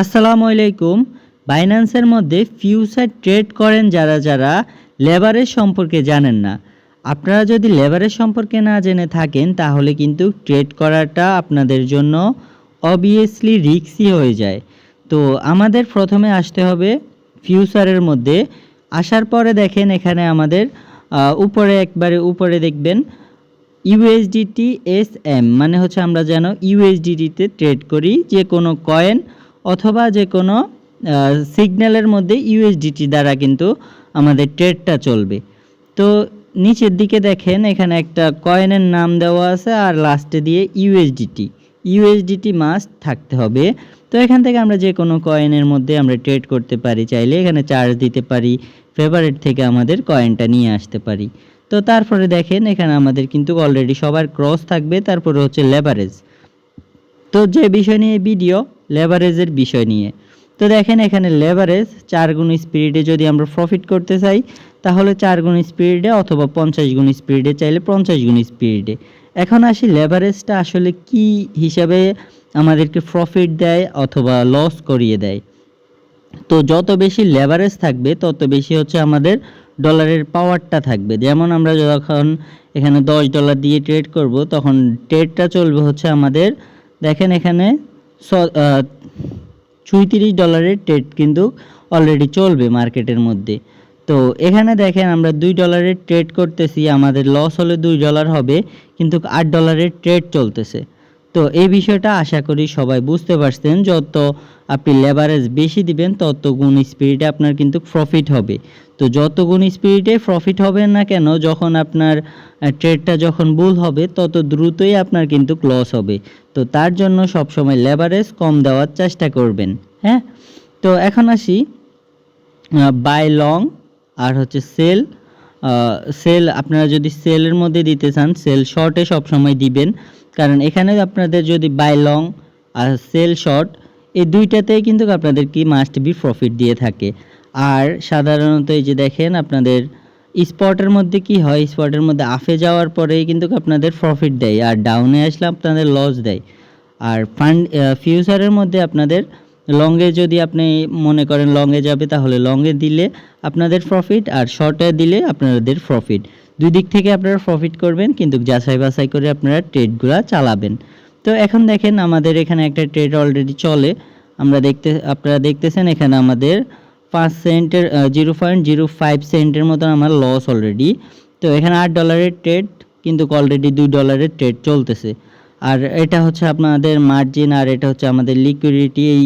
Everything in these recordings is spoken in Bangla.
আসসালামু আলাইকুম। বাইন্যান্সের মধ্যে ফিউচার ট্রেড করেন যারা যারা লেবারের সম্পর্কে জানেন না। আপনারা যদি লেবারের সম্পর্কে না জেনে থাকেন, তাহলে কিন্তু ট্রেড করাটা আপনাদের জন্য অবভিয়াসলি রিক্সি হয়ে যায়। তো আমাদের প্রথমে আসতে হবে ফিউচারের মধ্যে। আসার পরে দেখেন এখানে আমাদের উপরে একবারে উপরে দেখবেন ইউএসডিটি এস এম মানে হচ্ছে আমরা যেন ইউএসডিটিতে ট্রেড করি, যে কোনো কয়েন অথবা যে কোনো সিগন্যালের মধ্যে ইউএসডিটি দ্বারা কিন্তু আমাদের ট্রেডটা চলবে। তো নিচের দিকে দেখেন, এখানে একটা কয়েনের নাম দেওয়া আছে আর লাস্টে দিয়ে ইউএসডিটি ইউএসডিটি মাস্ট থাকতে হবে। তো এখান থেকে আমরা যে কোনো কয়েনের মধ্যে আমরা ট্রেড করতে পারি, চাইলে এখানে চার্জ দিতে পারি, ফেভারিট থেকে আমাদের কয়েনটা নিয়ে আসতে পারি। তো তারপরে দেখেন, এখানে আমাদের কিন্তু অলরেডি সবার ক্রস থাকবে, তারপরে হচ্ছে লেভারেজ তো যে বিষয় নিয়ে ভিডিও লেভারেজের বিষয় নিয়ে। তো দেখেন এখানে লেভারেজ চার গুণ স্পিরিটে যদি আমরা প্রফিট করতে চাই, তাহলে চার গুণ স্পিরিটে অথবা পঞ্চাশ গুণ স্পিরিটে চাইলে পঞ্চাশ গুণ স্পিরিটে এখন আসি লেভারেজটা আসলে কি হিসাবে আমাদেরকে প্রফিট দেয় অথবা লস করিয়ে দেয়। তো যত বেশি লেভারেজ থাকবে, তত বেশি হচ্ছে আমাদের ডলারের পাওয়ারটা থাকবে। যেমন আমরা যখন এখানে দশ ডলার দিয়ে ট্রেড করব, তখন ট্রেডটা চলবে হচ্ছে আমাদের, দেখেন এখানে ছুঁইত্রিশ ডলারের ট্রেড কিন্তু অলরেডি চলবে মার্কেটের মধ্যে। তো এখানে দেখেন আমরা দুই ডলারের ট্রেড করতেছি, আমাদের লস হলে দুই ডলার হবে, কিন্তু আট ডলারের ট্রেড চলতেছে। তো এই বিষয়টা আশা করি সবাই বুঝতে পারছেন। যত আপনি লেভারেজ বেশি দিবেন, তত গুণ স্পিরিটে আপনার কিন্তু প্রফিট হবে। তো যত গুণ স্পিরিটে প্রফিট হবে না কেন, যখন আপনার ট্রেডটা যখন ভুল হবে, তত দ্রুতই আপনার কিন্তু লস হবে। তো তার জন্য সবসময় লেভারেজ কম দেওয়ার চেষ্টা করবেন হ্যাঁ? তো এখন আসি বাই লং আর হচ্ছে সেল সেল আপনারা যদি সেলের মধ্যে দিতে চান সেল শর্টে সবসময় দিবেন। কারণ এখানে আপনাদের যদি বাই লং আর সেল শর্ট এই দুইটাতেই কিন্তু আপনাদের কি মাস্ট বি প্রফিট দিয়ে থাকে। আর সাধারণত এই যে দেখেন আপনাদের স্পটের মধ্যে কি হয় স্পটের মধ্যে আফে যাওয়ার পরেই কিন্তু আপনাদের প্রফিট দেয়, আর ডাউনে আসলে আপনাদের লস দেয়। আর ফান্ড ফিউচারের মধ্যে আপনাদের লংয়ে যদি আপনি মনে করেন লংয়ে যাবে, তাহলে লংয়ে দিলে আপনাদের প্রফিট আর শর্টে দিলে আপনাদের প্রফিট দুই দিক থেকে আপনারা প্রফিট করবেন, কিন্তু যাচাই বাছাই করে আপনারা ট্রেডগুলো চালাবেন। তো এখন দেখেন আমাদের এখানে একটা ট্রেড অলরেডি চলে। আমরা দেখতে, আপনারা দেখতেছেন এখানে আমাদের পাঁচ সেন্টের জিরো পয়েন্ট জিরো ফাইভ সেন্টের মতন আমার লস অলরেডি তো এখানে আট ডলারের ট্রেড কিন্তু অলরেডি দুই ডলারের ট্রেড চলতেছে। আর এটা হচ্ছে আপনাদের মার্জিন আর এটা হচ্ছে আমাদের লিকুইডিটি এই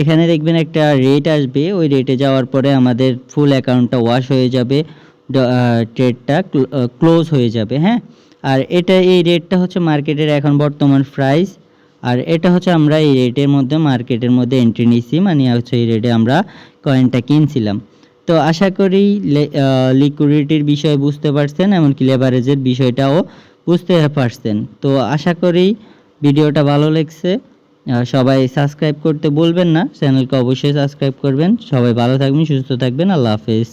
এখানে দেখবেন একটা রেট আসবে। ওই রেটে যাওয়ার পরে আমাদের ফুল অ্যাকাউন্টটা ওয়াশ হয়ে যাবে। ট্রেডটা ক্লোজ হয়ে যাবে হ্যাঁ? আর এটা, এই রেটটা হচ্ছে মার্কেটের এখন বর্তমান প্রাইস আর এটা হচ্ছে আমরা এই রেটের মধ্যে মার্কেটের মধ্যে এন্ট্রি নিছি মানে হচ্ছে এই রেটে আমরা কয়েনটা কিনছিলাম। তো আশা করি লিকুইডিটির বিষয় বুঝতে পারছেন, এমনকি লেভারেজের বিষয়টাও বুঝতে পারছেন। তো আশা করি ভিডিওটা ভালো লেগছে। সবাই সাবস্ক্রাইব করতে বলবেন না। চ্যানেলকে অবশ্যই সাবস্ক্রাইব করবেন। সবাই ভালো থাকবেন, সুস্থ থাকবেন। আল্লাহ হাফেজ।